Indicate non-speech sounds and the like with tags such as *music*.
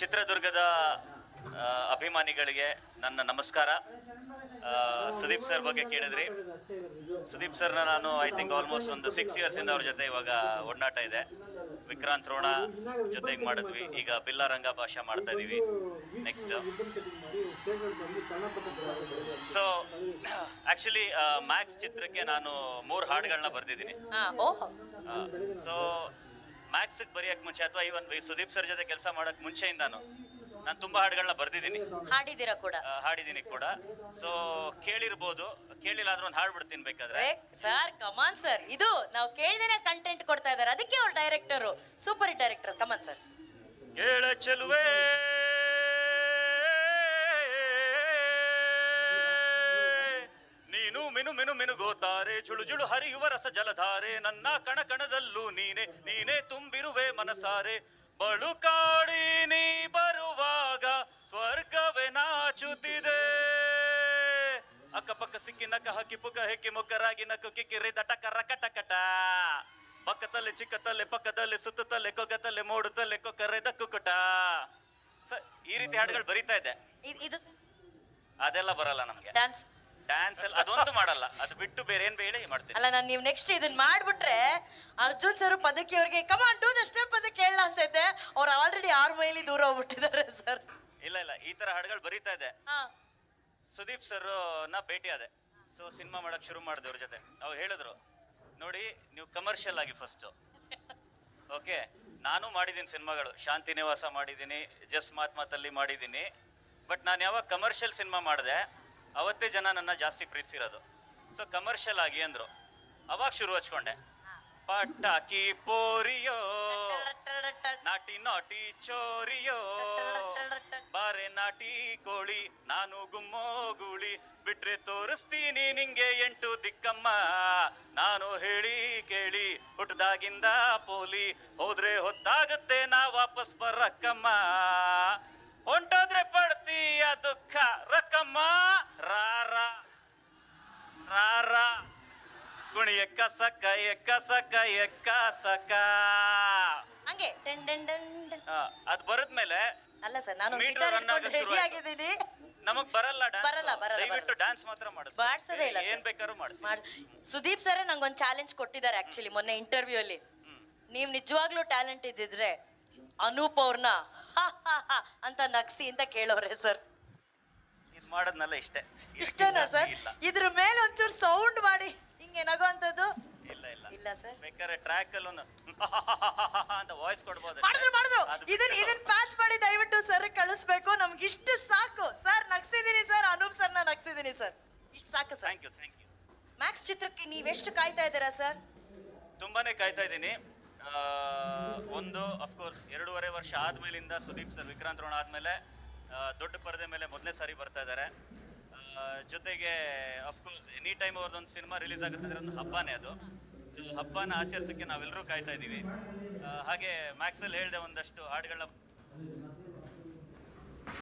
ಚಿತ್ರದುರ್ಗದ ಅಭಿಮಾನಿಗಳಿಗೆ ನನ್ನ ನಮಸ್ಕಾರ. ಸುದೀಪ್ ಸರ್ ಬಗ್ಗೆ ಕೇಳಿದ್ರಿ. ಸುದೀಪ್ ಸರ್ನ ನಾನು ಐ ಥಿಂಕ್ ಆಲ್ಮೋಸ್ಟ್ ಒಂದು ಸಿಕ್ಸ್ ಇಯರ್ಸಿಂದ ಇಂದ ಅವ್ರ ಜೊತೆ ಇವಾಗ ಒಡನಾಟ ಇದೆ. ವಿಕ್ರಾಂತ್ ರೋಣ ಜೊತೆಗೆ ಮಾಡಿದ್ವಿ. ಈಗ ಬಿಲ್ಲಾ ರಂಗ ಭಾಷಾ ಮಾಡ್ತಾ ಇದೀವಿ. ನೆಕ್ಸ್ಟ್ ಸೊ ಆಕ್ಚುಲಿ ಮ್ಯಾಕ್ಸ್ ಚಿತ್ರಕ್ಕೆ ನಾನು ಮೂರು ಹಾಡುಗಳನ್ನ ಬರೆದಿದ್ದೀನಿ. ಸೊ ಮ್ಯಾಕ್ಸ್ ಬರೆಯಕ್ ಮುಂಚೆ ಅಥವಾ ಇವನ್ ಸುದೀಪ್ ಸರ್ ಜೊತೆ ಕೆಲಸ ಮಾಡಕ್ ಮುಂಚೆಯಿಂದಾನು ನಾನು ತುಂಬಾ ಹಾಡುಗಳನ್ನ ಬರ್ದಿದ್ದೀನಿ. ಹಾಡಿದ್ದೀರಾ ಕೂಡ? ಆ, ಹಾಡಿದ್ದೀನಿ ಕೂಡ. ಸೊ ಕೇಳಿರ್ಬೋದು. ಕೇಳಿಲ್ಲ ಆದ್ರೂ ಒಂದು ಹಾಡು ಬಿಡ್ತೀನಿ ಬೇಕಾದ್ರೆ ಸರ್ ಕಮಾನ್ ಸರ್ ಇದು ನಾವು ಕೇಳ್ದೇನೆ ಕಂಟೆಂಟ್ ಕೊಡ್ತಾ ಇದಾರೆ. ಅದಕ್ಕೆ ಅವ್ರು director super director come on sir ಕೇಳ ಚೆಲುವೆ. ಮಿನುಗೋತಾರೆ ಜುಳು ಜುಳು ಹರಿಯುವ ರಸ ಜಲಧಾರೆ ನನ್ನ ಕಣ ಕಣದಲ್ಲೂ ನೀನೆ ನೀನೇ ತುಂಬಿರುವೆ ಮನಸಾರೆ. ಬಳುಕಾಡಿ ನೀ ಬರುವಾಗ ಸ್ವರ್ಗವೇ ನಾಚುತ್ತಿದೆ. ಅಕ್ಕಪಕ್ಕ ಸಿಕ್ಕಿ ನಕ ಹಕ್ಕಿ ಪುಕ ಹೆಕ್ಕಿ ಮುಕ್ಕರಾಗಿ ನಕ್ಕು ಕಿಕ್ಕಿರಿ ದಟಕ ರಕಟಕಟ ಪಕ್ಕದಲ್ಲಿ ಚಿಕ್ಕತಲೆ ಪಕ್ಕದಲ್ಲಿ ಸುತ್ತತಲೆ ಕೊಗತಲೆ ತಲೆ ಕೊಕ್ಕರೆ ದಕ್ಕುಕುಟ ಸ ಈ ರೀತಿ ಹಾಡುಗಳು ಬರೀತಾ ಇದೆ ಇದ್- ಅದೆಲ್ಲ ಬರಲ್ಲ ನಮ್ಗೆ. ಡ್ಯಾನ್ಸ್ ಅಲ್ಲಿ ಅದೊಂದು ಮಾಡಲ್ಲ. ಅದು ಬಿಟ್ಟು ಬೇರೆ ಏನ್ ಬೇಡ ಮಾಡ್ತೀನಿ. ಅಲ್ಲ ನಾನು ನೀವು ನೆಕ್ಸ್ಟ್ ಇದನ್ನ ಮಾಡ್ಬಿಟ್ರೆ ಅರ್ಜುನ್ ಸರ್ ಪದಕಿ ಅವ್ರಿಗೆ ಕಮಾನ್ ಟೂ ದ ಸ್ಟೆಪ್ ಅಂತ ಕೇಳಲ್ಲ ಅವ್ರು ಆಲ್ರೆಡಿ ಆರು ಮೈಲಿ ದೂರ ಹೋಗ್ಬಿಟ್ಟಿದ್ದಾರೆ ಸರ್. ಇಲ್ಲ ಇಲ್ಲ ಈ ತರ ಹಾಡುಗಳು ಬರೀತಾ ಇದೆ. ಸುದೀಪ್ ಸರ್ನ ಭೇಟಿ ಆದೆ. ಸೊ ಸಿನಿಮಾ ಮಾಡಕ್ ಶುರು ಮಾಡಿದೆ ಅವ್ರ ಜೊತೆ. ಅವ್ರು ಹೇಳಿದ್ರು ನೋಡಿ ನೀವು ಕಮರ್ಷಿಯಲ್ ಆಗಿ ಫಸ್ಟ್ ಓಕೆ ನಾನು ಮಾಡಿದ್ದೀನಿ ಸಿನಿಮಾಗಳು ಶಾಂತಿ ನಿವಾಸ ಮಾಡಿದ್ದೀನಿ ಜಸ್ ಮಾತ್ ಮಾತಲ್ಲಿ ಮಾಡಿದ್ದೀನಿ. ಬಟ್ ನಾನು ಯಾವಾಗ ಕಮರ್ಷಿಯಲ್ ಸಿನಿಮಾ ಮಾಡಿದೆ ಅವತ್ತೇ ಜನ ನನ್ನ ಜಾಸ್ತಿ ಪ್ರೀತಿಸಿರೋದು. ಸೊ ಕಮರ್ಷಿಯಲ್ ಆಗಿ ಅಂದ್ರು. ಅವಾಗ ಶುರು ಹಚ್ಕೊಂಡೆ. ಪಟಾಕಿ ಪೋರಿಯೋ ನಾಟಿ ನಾಟಿ ಚೋರಿಯೋ ಬಾರೆ ನಾಟಿ ಕೋಳಿ ನಾನು ಗುಮ್ಮೋ ಗೂಳಿ. ಬಿಟ್ರೆ ತೋರಿಸ್ತೀನಿ ನಿಂಗೆ ಎಂಟು ದಿಕ್ಕಮ್ಮ. ನಾನು ಹೇಳಿ ಕೇಳಿ ಹುಟ್ಟದಾಗಿಂದ ಪೋಲಿ. ಹೋದ್ರೆ ಹೊತ್ತಾಗತ್ತೆ ನಾ ವಾಪಸ್ ಬರಕ್ಕಮ್ಮ. ಕುಣಿ ಎಕ್ಕ ಸಕ್ಕ ಎಕ್ಕ ಸಕ್ಕ ಎಕ್ಕ ಸಕ್ಕ ಹಂಗೆ ಟೆನ್ ಟೆನ್. ಆ, ಅದ್ ಬರದ್ಮೇಲೆ ಅಲ್ಲ ಸರ್ ನಾನು Meter run ಶುರು ರೆಡಿ ಆಯ್ತು. ಆಗಿದ್ದೀನಿ ನಮಗ್ ಬರಲ್ಲ dance. ಬರಲ್ಲ, ಬರಲ್ಲ, ದಯವಿಟ್ಟು ಬರಲ್ಲ. ಡ್ಯಾನ್ಸ್ ಮಾತ್ರ ಮಾಡಿಸ್ ಮಾಡ್ಸೋದೇ ಇಲ್ಲ ಏನ್ sir. ಬೇಕಾದ್ರೂ ಮಾಡಿಸ್ ಮಾಡ್ ಸುದೀಪ್ ಸರ್ ನಂಗೊಂದು ಚಾಲೆಂಜ್ ಕೊಟ್ಟಿದ್ದಾರೆ ಆಕ್ಚುಲಿ ಮೊನ್ನೆ ಇಂಟರ್ವ್ಯೂ ಅಲ್ಲಿ ನೀವ್ ನಿಜವಾಗ್ಲೂ ಟ್ಯಾಲೆಂಟ್ ಇದ್ದಿದ್ರೆ ಅನೂಪ್ ಅವ್ರನ್ನ ಅಂತ ನಗ್ಸಿ ಅಂತ ಕೇಳೋರೆ ಸರ್ ಇದ್ ಮಾಡೋದ್ನೆಲ್ಲ ಇಷ್ಟೇ ಇಷ್ಟೇನಾ ಸರ್ ಇದ್ರ ಮೇಲೆ ಒಂಚೂರು ಸೌಂಡ್ ಮಾಡಿ ಹಿಂಗೆ ನಗೋಂಥದ್ದು ಇಲ್ಲ ಇಲ್ಲ ಇಲ್ಲ ಸರ್ ಬೇಕಾದ್ರೆ ಟ್ರ್ಯಾಕ್ ಅಲ್ಲೂ *laughs* ಅಂತ ವಾಯ್ಸ್ ಕೊಡ್ಬೋದು. ಮಾಡಿದ್ರು ಮಾಡಿದ್ರು. ಅದು ಇದನ್ ಬಿಟ್ಟು- ಇದನ್ ಪ್ಯಾಚ್ ಮಾಡಿ ದಯವಿಟ್ಟು ಸರ್ ಕಳಿಸ್ಬೇಕು. ನಮ್ಗೆ ಇಷ್ಟು ಸಾಕು. ಸರ್ ನಗ್ಸಿದೀನಿ ಸರ್ ಅನೂಪ್ ಸರ್ ನಾ ನಗ್ಸಿದೀನಿ ಸರ್ ಇಷ್ಟು ಸಾಕು sir thank you thank you Max ಚಿತ್ರಕ್ಕೆ ನೀವೆಷ್ಟು ಕಾಯ್ತಾ ಇದ್ದೀರಾ ಸರ್ ತುಂಬಾನೇ ಕಾಯ್ತಾ ಇದ್ದೀನಿ. ಆ, ಒಂದು ಅಫ್ಕೋರ್ಸ್ ಎರಡೂವರೆ ವರ್ಷ ಆದ್ಮೇಲಿಂದ ಸುದೀಪ್ ಸರ್ ವಿಕ್ರಾಂತ್ ರೋಣ ಆದ್ಮೇಲೆ ಆ, ದೊಡ್ಡ ಪರದೆ ಮೇಲೆ ಮೊದಲನೇ ಸಾರಿ ಬರ್ತಾ ಇದ್ದಾರೆ. ಜೊತೆಗೆ ಅಫ್ಕೋರ್ಸ್ ಎನಿ ಟೈಮ್ ಅವ್ರದ್ದೊಂದು ಸಿನಿಮಾ ರಿಲೀಸ್ ಆಗುತ್ತೆ ಅಂದ್ರೆ ಒಂದು ಹಬ್ಬನೇ ಅದು. ಹಬ್ಬನ ಆಚರಿಸೋಕ್ಕೆ ನಾವೆಲ್ಲರೂ ಕಾಯ್ತಾ ಇದ್ದೀವಿ. ಹಾಗೆ ಮ್ಯಾಕ್ಸಲ್ಲಿ ಹೇಳಿದೆ ಒಂದಷ್ಟು ಹಾಡುಗಳನ್ನ